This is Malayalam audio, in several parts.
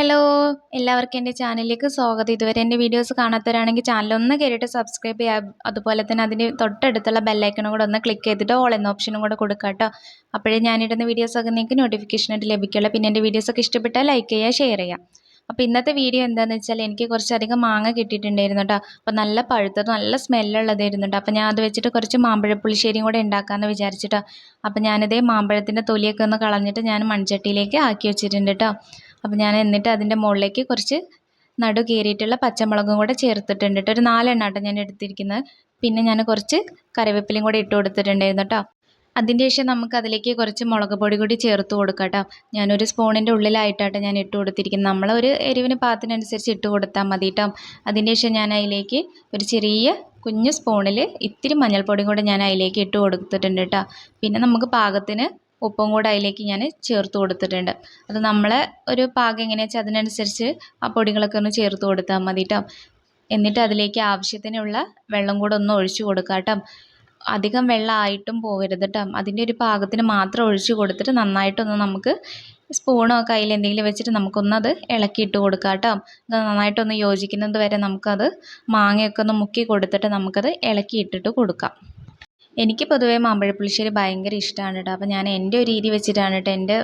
ഹലോ എല്ലാവർക്കും എന്റെ ചാനലിലേക്ക് സ്വാഗതം. ഇതുവരെ എന്റെ വീഡിയോസ് കാണാത്തവരാണെങ്കിൽ ചാനൽ ഒന്ന് കയറിയിട്ട് സബ്സ്ക്രൈബ് ചെയ്യുക. അതുപോലെ തന്നെ അതിന് തൊട്ടടുത്തുള്ള ബെല്ലൈക്കണും കൂടെ ഒന്ന് ക്ലിക്ക് ചെയ്തിട്ട് ഓൾ എന്ന ഓപ്ഷനും കൂടെ കൊടുക്കുക കേട്ടോ. അപ്പോഴേ ഞാനിടുന്ന വീഡിയോസൊക്കെ നിങ്ങൾക്ക് നോട്ടിഫിക്കേഷനായിട്ട് ലഭിക്കുള്ളൂ. പിന്നെ എന്റെ വീഡിയോസൊക്കെ ഇഷ്ടപ്പെട്ടാൽ ലൈക്ക് ചെയ്യുക ഷെയർ ചെയ്യുക. അപ്പോൾ ഇന്നത്തെ വീഡിയോ എന്താണെന്ന് വെച്ചാൽ എനിക്ക് കുറച്ചധികം മാങ്ങ കിട്ടിയിട്ടുണ്ടായിരുന്നു കേട്ടോ. അപ്പോൾ നല്ല പഴുത്തത് നല്ല സ്മെല്ലുള്ളതായിരുന്നു കേട്ടോ. അപ്പോൾ ഞാൻ അത് വെച്ചിട്ട് കുറച്ച് മാമ്പഴപ്പുളിശ്ശേരിയും കൂടെ ഉണ്ടാക്കാമെന്ന് വിചാരിച്ചിട്ടോ. അപ്പോൾ ഞാനിതേ മാമ്പഴത്തിന്റെ തൊലിയൊക്കെ ഒന്ന് കളഞ്ഞിട്ട് ഞാൻ മൺചട്ടിയിലേക്ക് ആക്കി വെച്ചിട്ടുണ്ട് കേട്ടോ. അപ്പോൾ ഞാൻ എന്നിട്ട് അതിന്റെ മുകളിലേക്ക് കുറച്ച് നടു കീറിയിട്ടുള്ള പച്ചമുളകും കൂടെ ചേർത്തിട്ടുണ്ട് കേട്ടോ. ഒരു നാലെണ്ണ കേട്ടോ ഞാൻ എടുത്തിരിക്കുന്നത്. പിന്നെ ഞാൻ കുറച്ച് കറിവേപ്പിലയും കൂടെ ഇട്ട് കൊടുത്തിട്ടുണ്ടായിരുന്നു കേട്ടോ. അതിന്റെ ശേഷം നമുക്ക് അതിലേക്ക് കുറച്ച് മുളക് പൊടി കൂടി ചേർത്ത് കൊടുക്കാം കേട്ടോ. ഞാനൊരു സ്പൂണിന്റെ ഉള്ളിലായിട്ടാട്ടോ ഞാൻ ഇട്ട് കൊടുത്തിരിക്കുന്നത്. നമ്മൾ ഒരു എരിവിന് പാകത്തിനനുസരിച്ച് ഇട്ട് കൊടുത്താൽ മതി കേട്ടോ. അതിന്റെ ശേഷം ഞാൻ അതിലേക്ക് ഒരു ചെറിയ കുഞ്ഞു സ്പൂണിൽ ഇത്തിരി മഞ്ഞൾപ്പൊടിയും കൂടെ ഞാൻ അതിലേക്ക് ഇട്ട് കൊടുത്തിട്ടുണ്ട് കേട്ടോ. പിന്നെ നമുക്ക് പാകത്തിന് ഉപ്പും കൂടെ അതിലേക്ക് ഞാൻ ചേർത്ത് കൊടുത്തിട്ടുണ്ട്. അത് നമ്മൾ ഒരു പാകം എങ്ങനെയാണെന്ന് വെച്ചാൽ അതിനനുസരിച്ച് ആ പൊടികളൊക്കെ ഒന്ന് ചേർത്ത് കൊടുത്താൽ മതി കേട്ടോ എന്നിട്ട് അതിലേക്ക് ആവശ്യത്തിനുള്ള വെള്ളം കൂടെ ഒന്ന് ഒഴിച്ച് കൊടുക്കാം കേട്ടോ അധികം വെള്ളമായിട്ടും പോകരുത് കേട്ടോ അതിന്റെ ഒരു പാകത്തിന് മാത്രം ഒഴിച്ച് കൊടുത്തിട്ട് നന്നായിട്ടൊന്ന് നമുക്ക് സ്പൂണോ കയ്യിൽ എന്തെങ്കിലും വെച്ചിട്ട് നമുക്കൊന്നത് ഇളക്കിയിട്ട് കൊടുക്കാം കേട്ടോ ഇത് നന്നായിട്ടൊന്ന് യോജിക്കുന്നത് വരെ നമുക്കത് മാങ്ങയൊക്കെ ഒന്ന് മുക്കി കൊടുത്തിട്ട് നമുക്കത് ഇളക്കിയിട്ടിട്ട് കൊടുക്കാം. എനിക്ക് പൊതുവേ മാമ്പഴപ്പുളിശ്ശേരി ഭയങ്കര ഇഷ്ടമാണ് കേട്ടോ അപ്പോൾ ഞാൻ എന്റെ ഒരു രീതി വെച്ചിട്ടാണ് കേട്ടോ എന്റെ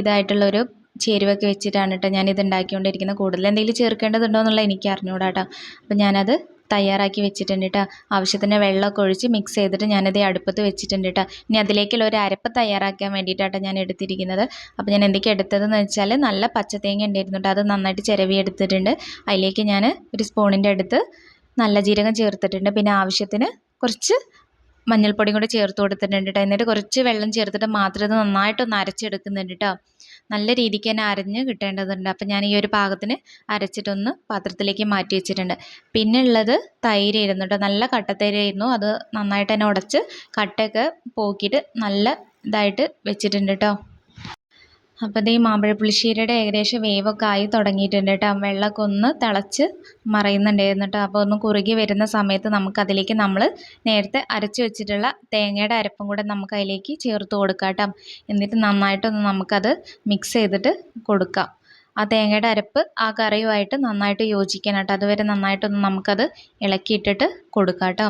ഇതായിട്ടുള്ളൊരു ചേരുവൊക്കെ വെച്ചിട്ടാണ് കേട്ടോ ഞാനിത് ഉണ്ടാക്കിക്കൊണ്ടിരിക്കുന്നത് കൂടുതൽ എന്തെങ്കിലും ചേർക്കേണ്ടതുണ്ടോ എന്നുള്ള എനിക്ക് അറിഞ്ഞുകൂടാ കേട്ടോ അപ്പോൾ ഞാനത് തയ്യാറാക്കി വെച്ചിട്ടുണ്ട് കേട്ടോ ആവശ്യത്തിന് വെള്ളമൊക്കെ ഒഴിച്ച് മിക്സ് ചെയ്തിട്ട് ഞാനത് അടുപ്പത്ത് വെച്ചിട്ടുണ്ട് കേട്ടോ ഇനി അതിലേക്കുള്ള ഒരു അരപ്പ് തയ്യാറാക്കാൻ വേണ്ടിയിട്ടാണ് ഞാൻ എടുത്തിരിക്കുന്നത്. അപ്പോൾ ഞാൻ എന്തൊക്കെ എടുത്തതെന്ന് വെച്ചാൽ നല്ല പച്ചത്തേങ്ങ ഉണ്ടായിരുന്നു കേട്ടോ അത് നന്നായിട്ട് ചിരവി എടുത്തിട്ടുണ്ട്. അതിലേക്ക് ഞാൻ ഒരു സ്പൂണിന്റെ അടുത്ത് നല്ല ജീരകം ചേർത്തിട്ടുണ്ട്. പിന്നെ ആവശ്യത്തിന് കുറച്ച് മഞ്ഞൾപ്പൊടിയും കൂടെ ചേർത്ത് കൊടുത്തിട്ടുണ്ട് കേട്ടോ. എന്നിട്ട് കുറച്ച് വെള്ളം ചേർത്തിട്ട് മാത്രം ഇത് നന്നായിട്ടൊന്ന് അരച്ചെടുക്കുന്നുണ്ട് കേട്ടോ. നല്ല രീതിക്ക് തന്നെ അരഞ്ഞ് കിട്ടേണ്ടതുണ്ട്. അപ്പം ഞാൻ ഈ ഒരു പാകത്തിന് അരച്ചിട്ടൊന്ന് പാത്രത്തിലേക്ക് മാറ്റി വെച്ചിട്ടുണ്ട്. പിന്നെ ഉള്ളത് തൈര് ആയിരുന്നു കേട്ടോ. നല്ല കട്ടത്തൈരായിരുന്നു. അത് നന്നായിട്ട് തന്നെ ഉടച്ച് കട്ടയൊക്കെ പോക്കിയിട്ട് നല്ല ഇതായിട്ട് വെച്ചിട്ടുണ്ട് കേട്ടോ. അപ്പോൾ ഈ മാമ്പഴപ്പുളിശ്ശേരിയുടെ ഏകദേശം വേവൊക്കെ ആയി തുടങ്ങിയിട്ടുണ്ട് കേട്ടോ. വെള്ളമൊക്കെ ഒന്ന് തിളച്ച് മറയുന്നുണ്ടായിരുന്നു കേട്ടോ. അപ്പോൾ ഒന്ന് കുറുകി വരുന്ന സമയത്ത് നമുക്കതിലേക്ക് നമ്മൾ നേരത്തെ അരച്ച് വെച്ചിട്ടുള്ള തേങ്ങയുടെ അരപ്പും കൂടെ നമുക്ക് അതിലേക്ക് ചേർത്ത് കൊടുക്കാം കേട്ടോ. എന്നിട്ട് നന്നായിട്ടൊന്ന് നമുക്കത് മിക്സ് ചെയ്തിട്ട് കൊടുക്കാം. ആ തേങ്ങയുടെ അരപ്പ് ആ കറിയുമായിട്ട് നന്നായിട്ട് യോജിക്കണം അതുവരെ നന്നായിട്ടൊന്ന് നമുക്കത് ഇളക്കിയിട്ടിട്ട് കൊടുക്കാം കേട്ടോ.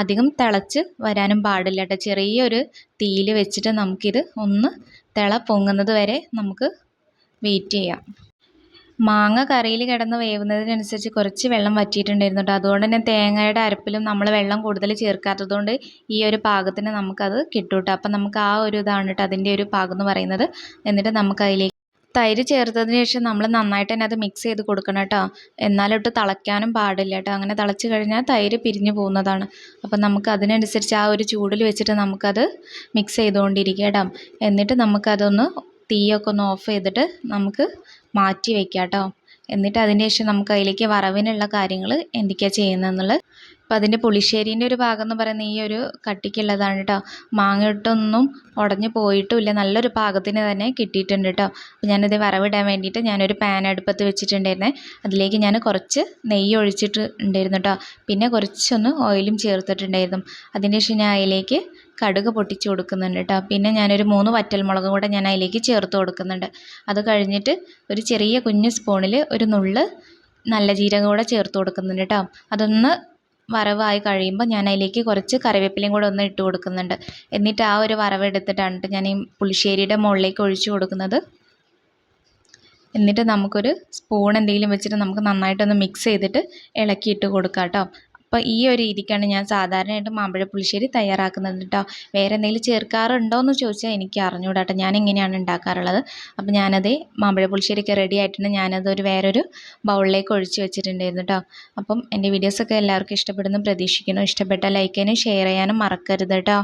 അധികം തിളച്ച് വരാനും പാടില്ല കേട്ടോ ചെറിയൊരു തീയിൽ വെച്ചിട്ട് നമുക്കിത് ഒന്ന് തിള പൊങ്ങുന്നത് വരെ നമുക്ക് വെയിറ്റ് ചെയ്യാം. മാങ്ങ കറിയിൽ കിടന്ന് വേവുന്നതിനനുസരിച്ച് കുറച്ച് വെള്ളം വറ്റിയിട്ടുണ്ടായിരുന്നു കേട്ടോ അതുകൊണ്ട് തന്നെ തേങ്ങയുടെ അരപ്പിലും നമ്മൾ വെള്ളം കൂടുതൽ ചേർക്കാത്തത് കൊണ്ട് ഈ ഒരു പാകത്തിന് നമുക്കത് കിട്ടും കേട്ടോ അപ്പം നമുക്ക് ആ ഒരു ഇതാണ് കേട്ടോ അതിന്റെ ഒരു പാകം എന്ന് പറയുന്നത്. എന്നിട്ട് നമുക്ക് അതിലേക്ക് തൈര് ചേർത്തതിന് ശേഷം നമ്മൾ നന്നായിട്ട് തന്നെ അത് മിക്സ് ചെയ്ത് കൊടുക്കണം കേട്ടോ. എന്നാലിട്ട് തിളയ്ക്കാനും പാടില്ല കേട്ടോ. അങ്ങനെ തിളച്ച് കഴിഞ്ഞാൽ തൈര് പിരിഞ്ഞു പോകുന്നതാണ്. അപ്പം നമുക്ക് അതിനനുസരിച്ച് ആ ഒരു ചൂടിൽ വെച്ചിട്ട് നമുക്കത് മിക്സ് ചെയ്തുകൊണ്ടിരിക്കുക കേട്ടോ. എന്നിട്ട് നമുക്കതൊന്ന് തീയൊക്കെ ഒന്ന് ഓഫ് ചെയ്തിട്ട് നമുക്ക് മാറ്റി വയ്ക്കാം കേട്ടോ. എന്നിട്ട് അതിന് ശേഷം നമുക്ക് അതിലേക്ക് വറവിനുള്ള കാര്യങ്ങൾ എന്തൊക്കെയാണ് ചെയ്യുന്നതെന്നുള്ളത് അപ്പം അതിന്റെ പുളിശ്ശേരീന്റെ ഒരു ഭാഗം എന്ന് പറയുന്നത് ഈ ഒരു കട്ടിക്കുള്ളതാണ് കേട്ടോ മാങ്ങ ഇട്ടൊന്നും ഉടഞ്ഞു പോയിട്ടുമില്ല. നല്ലൊരു പാകത്തിന് തന്നെ കിട്ടിയിട്ടുണ്ട് കേട്ടോ അപ്പോൾ ഞാനിത് വറവിടാൻ വേണ്ടിയിട്ട് ഞാനൊരു പാൻ അടുപ്പത്ത് വെച്ചിട്ടുണ്ടായിരുന്നേ. അതിലേക്ക് ഞാൻ കുറച്ച് നെയ്യ് ഒഴിച്ചിട്ട് ഉണ്ടായിരുന്നു കേട്ടോ പിന്നെ കുറച്ചൊന്ന് ഓയിലും ചേർത്തിട്ടുണ്ടായിരുന്നു. അതിന് ശേഷം ഞാൻ അതിലേക്ക് കടുക് പൊട്ടിച്ച് കൊടുക്കുന്നുണ്ട് കേട്ടോ പിന്നെ ഞാനൊരു മൂന്ന് വറ്റൽമുളകും കൂടെ ഞാൻ അതിലേക്ക് ചേർത്ത് കൊടുക്കുന്നുണ്ട്. അത് കഴിഞ്ഞിട്ട് ഒരു ചെറിയ കുഞ്ഞ് സ്പൂണിൽ ഒരു നുള്ള് നല്ല ജീരകം കൂടെ ചേർത്ത് കൊടുക്കുന്നുണ്ട് കേട്ടോ അതൊന്ന് വറവായി കഴിയുമ്പോൾ ഞാൻ അതിലേക്ക് കുറച്ച് കറിവേപ്പിലയും കൂടെ ഒന്ന് ഇട്ട് കൊടുക്കുന്നുണ്ട്. എന്നിട്ട് ആ ഒരു വറവ് എടുത്തിട്ടാണ് ഞാൻ ഈ പുളിശ്ശേരിയുടെ മുകളിലേക്ക് ഒഴിച്ചു കൊടുക്കുന്നത്. എന്നിട്ട് നമുക്കൊരു സ്പൂൺ എന്തെങ്കിലും വെച്ചിട്ട് നമുക്ക് നന്നായിട്ടൊന്ന് മിക്സ് ചെയ്തിട്ട് ഇളക്കിയിട്ട് കൊടുക്കാം കേട്ടോ അപ്പോൾ ഈ ഒരു രീതിക്കാണ് ഞാൻ സാധാരണയായിട്ട് മാമ്പഴ പുളിശ്ശേരി തയ്യാറാക്കുന്നത് കേട്ടോ വേറെ എന്തെങ്കിലും ചേർക്കാറുണ്ടോ എന്ന് ചോദിച്ചാൽ എനിക്ക് അറിഞ്ഞുകൂടാട്ടോ കേട്ടോ ഞാൻ എങ്ങനെയാണ് ഉണ്ടാക്കാറുള്ളത്? അപ്പോൾ ഞാനത് മാമ്പഴ പുളിശ്ശേരിയൊക്കെ റെഡി ആയിട്ടുണ്ട്. ഞാനത് ഒരു വേറൊരു ബൗളിലേക്ക് ഒഴിച്ച് വെച്ചിട്ടുണ്ടായിരുന്നു കേട്ടോ അപ്പം എന്റെ വീഡിയോസൊക്കെ എല്ലാവർക്കും ഇഷ്ടപ്പെടുന്നു. പ്രതീക്ഷിക്കുന്നു. ഇഷ്ടപ്പെട്ടാൽ ലൈക്ക് ചെയ്യാനും ഷെയർ ചെയ്യാനും മറക്കരുത് കേട്ടോ